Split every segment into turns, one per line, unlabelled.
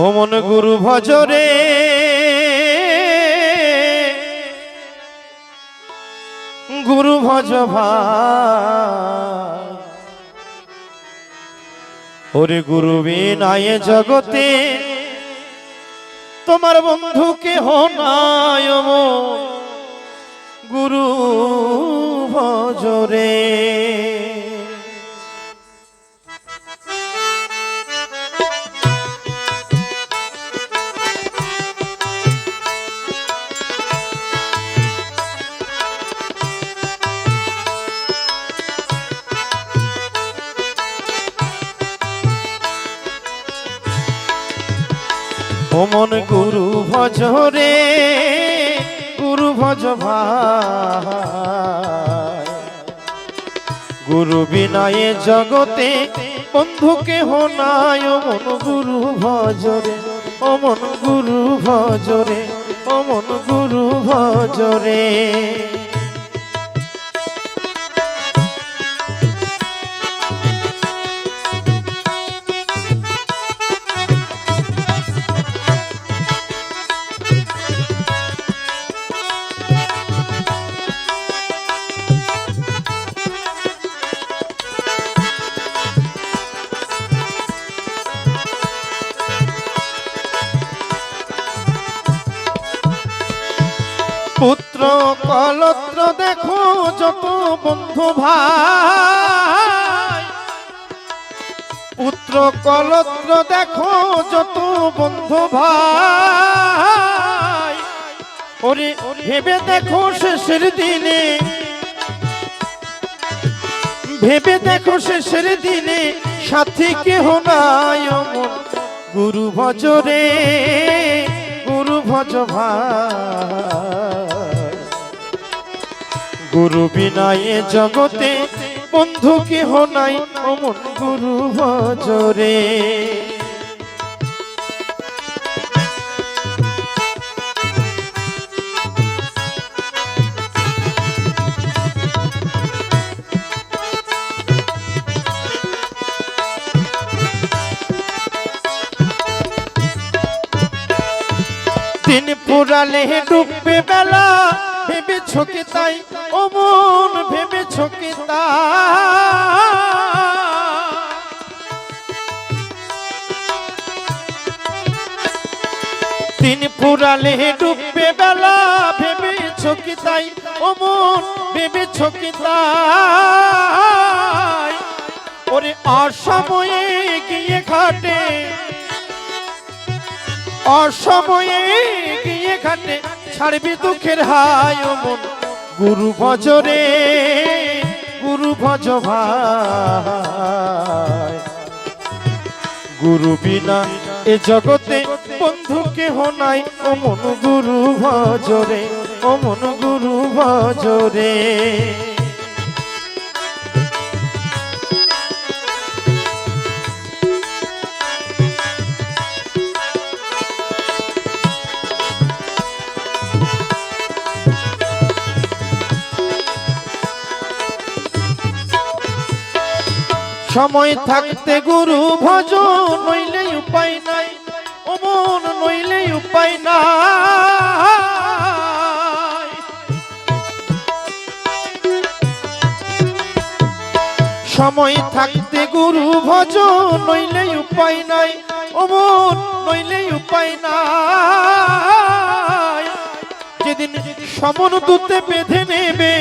ও মন গুরু ভজরে। গুরু ভজ ভাই ওরে গুরু বিনায় জগতে, তোমার বন্ধু ও মন গুরু ভজরে। ওমন গুরু ভজরে গুরু ভজ ভাই। গুরু বিনায়ে জগতে বন্ধু কেহ নাই ওমন গুরু ভজরে ওমন গুরু ভজরে ওমন গুরু ভজরে পুত্র কলত্র দেখো যত বন্ধু ভাই। পুত্র কলত্র দেখো যত বন্ধু ভাই। ওরে ভেবে দেখো শেষের দিনে। ভেবে দেখো শেষের দিনে সাথী কেহ নাই গুরু ভজরে গুরু ভজ ভাই। গুরু বিনায়ে জগতে বন্ধু কেহ নাই অমন গুরু ভজরে দিন পুরালে ডুববে বেলা ভেবে ছকে তাই? ও মন ভেবে ছকে দিন পুরালে ডুববে বেলা ভেবে ছকে তাই? ও মন ভেবে ছকে তাই? ওরে অসময়ে গিয়ে ঘাটে, অসময়ে গিয়ে ঘাটে। ছাড়বি দুঃখের হায় মন। গুরু ভজরে গুরু ভজ ভাই। গুরু বিনা এ জগতে বন্ধু কেহ নাই। অমন মন গুরু ভজরে অমন মন গুরু ভজরে সময় থাকতে গুরু ভজ নইলে উপায় নাই, অমন নইলে উপায় নাই। সময় থাকতে গুরু ভজ নইলে উপায় নাই, অমন নইলে উপায় নাই। যেদিন সমন দূতে বেঁধে নেবে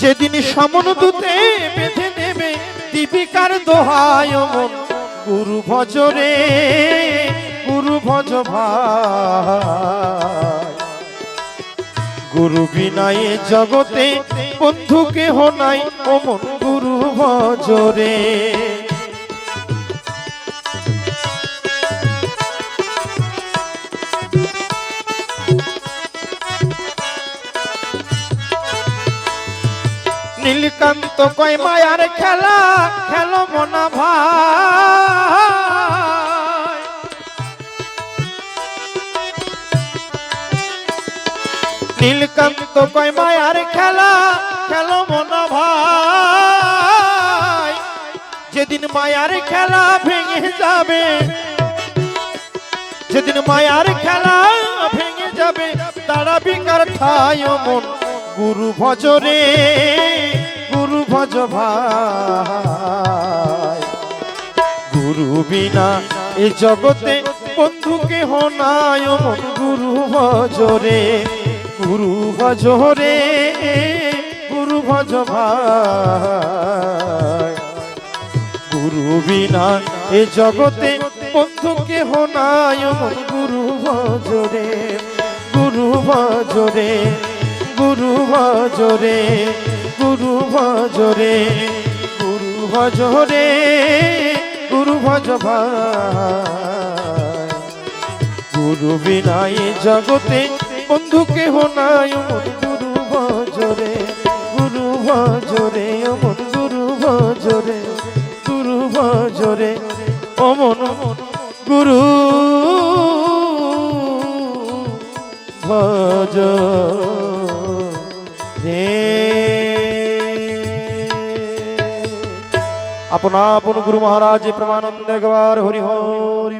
যেদিন সমন দূতে বেঁধে নেবে দীপিকার দোহায় মন গুরু ভজরে গুরু ভজ ভাই। গুরু বিনায় জগতে বন্ধু কেহ নাই ও মন গুরু ভজরে নীলকান্ত কয়, মায়ার খেলা, খেলো মনা ভাই। নীলকান্ত কয়, মায়ার খেলা, খেলো মনা ভাই। যেদিন মায়ার খেলা ভেঙে যাবে, যেদিন মায়ার খেলা ভেঙে যাবে, তারা বিকার ঠাই মন গুরু ভজরে। ভজ ভাই। গুরু বিনা এ জগতে বন্ধু কেহ নাই মন গুরু ভজরে গুরু ভজরে গুরু ভজ ভাই। গুরু বিনা এ জগতে বন্ধু কেহ নাই মন গুরু ভজরে গুরু ভজরে গুরু ভজরে গুরু ভজরে গুরু ভজরে, গুরু ভজ ভাই। গুরু বিনা এ জগতে বন্ধু কেহ নাই গুরু ভজরে গুরু ভজরে, অমন গুরু ভজরে গুরু ভজরে, অমন গুরু ভজ। अपना अपन गुरु महाराज जी प्रमानंद गवार हरि हरि